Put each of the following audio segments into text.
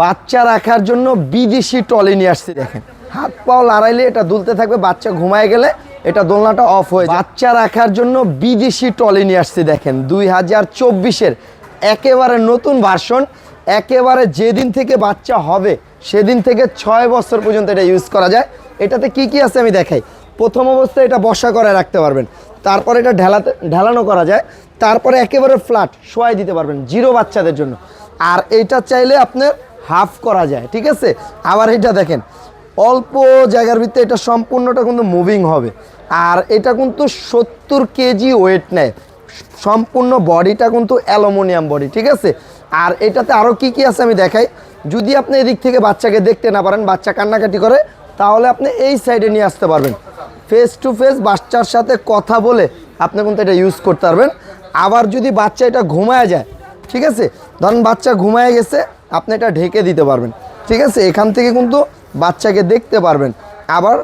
বাচ্চা রাখার জন্য বিদেশি টলি নিয়ে আসছি, দেখেন। হাত পাও লড়াইলে এটা দুলতে থাকবে, বাচ্চা ঘুমায় গেলে এটা দোলনাটা অফ হয়ে বাচ্চা রাখার জন্য বিদেশি টলি নিয়ে আসছি, দেখেন, দুই হাজার চব্বিশের একেবারে নতুন ভার্সন একেবারে যেদিন থেকে বাচ্চা হবে, সেদিন থেকে ছয় বছর পর্যন্ত এটা ইউজ করা যায়। এটাতে কি কি আছে আমি দেখাই। প্রথম অবস্থায় এটা বসা করে রাখতে পারবেন। তারপরে এটা ঢেলাতে, ঢেলানো করা যায়। তারপরে একেবারে ফ্ল্যাট শোয়াই দিতে পারবেন, জিরো বাচ্চাদের জন্য। আর এটা চাইলে আপনার হাফ করা যায়, ঠিক আছে? আবার এটা দেখেন, অল্প জায়গার ভিতরে এটা সম্পূর্ণটা কিন্তু মুভিং হবে। আর এটা কিন্তু সত্তর কেজি ওয়েট নেয়। সম্পূর্ণ বডিটা কিন্তু অ্যালুমিনিয়াম বডি, ঠিক আছে? আর এটাতে আরও কি কি আছে আমি দেখাই। যদি আপনি এদিক থেকে বাচ্চাকে দেখতে না পারেন, বাচ্চা কান্নাকাটি করে, তাহলে আপনি এই সাইডে নিয়ে আসতে পারবেন। ফেস টু ফেস বাচ্চার সাথে কথা বলে আপনি কিন্তু এটা ইউজ করতে পারবেন। আবার যদি বাচ্চা এটা ঘুমায় যায়, ঠিক আছে? ধরেন বাচ্চা ঘুমায় গেছে আপনি এটা ঢেকে দিতে পারবেন। ঠিক আছে? এখান থেকে কিন্তু বাচ্চাকে দেখতে পারবেন। আবার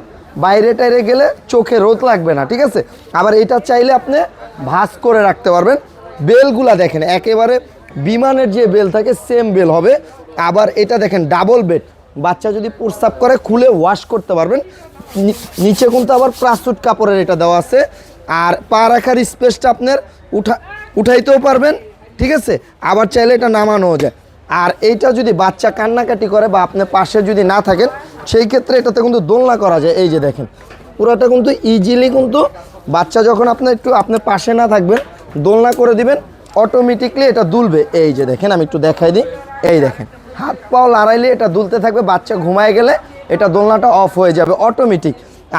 বাইরে টাইরে গেলে চোখে রোদ লাগবে না, ঠিক আছে? আবার এটা চাইলে আপনি ভাঁজ করে রাখতে পারবেন। বেলগুলা দেখেন, একেবারে বিমানের যে বেল থাকে সেম বেল হবে। আবার এটা দেখেন ডাবল বেড বাচ্চা যদি প্রস্রাব করে, খুলে ওয়াশ করতে পারবেন। নিচে কিন্তু আবার প্লাস্টিক কাপড়ের এটা দেওয়া আছে। আর পা রাখার স্পেসটা আপনার উঠা, উঠাইতেও পারবেন, ঠিক আছে? আবার চাইলে এটা নামানোও যায়। আর এইটা যদি বাচ্চা কান্নাকাটি করে বা আপনার পাশে যদি না থাকেন, সেই ক্ষেত্রে এটাতে কিন্তু দোলনা করা যায়। এই যে দেখেন, পুরোটা কিন্তু ইজিলি কিন্তু বাচ্চা যখন আপনার একটু আপনার পাশে না থাকবেন দোলনা করে দিবেন অটোমেটিকলি এটা দুলবে। এই যে দেখেন, আমি একটু দেখাই দিই। এই দেখেন, হাত পাও লড়াইলে এটা দুলতে থাকবে, বাচ্চা ঘুমায় গেলে এটা দোলনাটা অফ হয়ে যাবে অটোমেটিক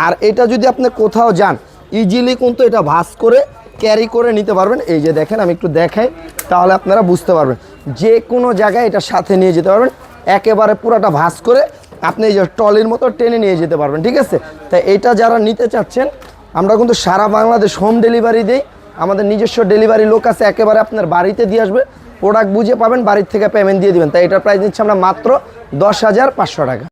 আর এটা যদি আপনি কোথাও যান ইজিলি কিন্তু এটা ভাস করে ক্যারি করে নিতে পারবেন। এই যে দেখেন, আমি একটু দেখাই, তাহলে আপনারা বুঝতে পারবেন। যে কোনো জায়গায় এটা সাথে নিয়ে যেতে পারবেন। একেবারে পুরাটা ভাস করে আপনি এই যে টলির মতো টেনে নিয়ে যেতে পারবেন, ঠিক আছে? তাই এটা যারা নিতে চাচ্ছেন, আমরা কিন্তু সারা বাংলাদেশ হোম ডেলিভারি দিই। আমাদের নিজস্ব ডেলিভারি লোক আছে, একেবারে আপনার বাড়িতে দিয়ে আসবে। প্রোডাক্ট বুঝে পাবেন, বাড়ির থেকে পেমেন্ট দিয়ে দিবেন। তাই এটার প্রাইস দিচ্ছি আমরা মাত্র দশ হাজার পাঁচশো টাকা।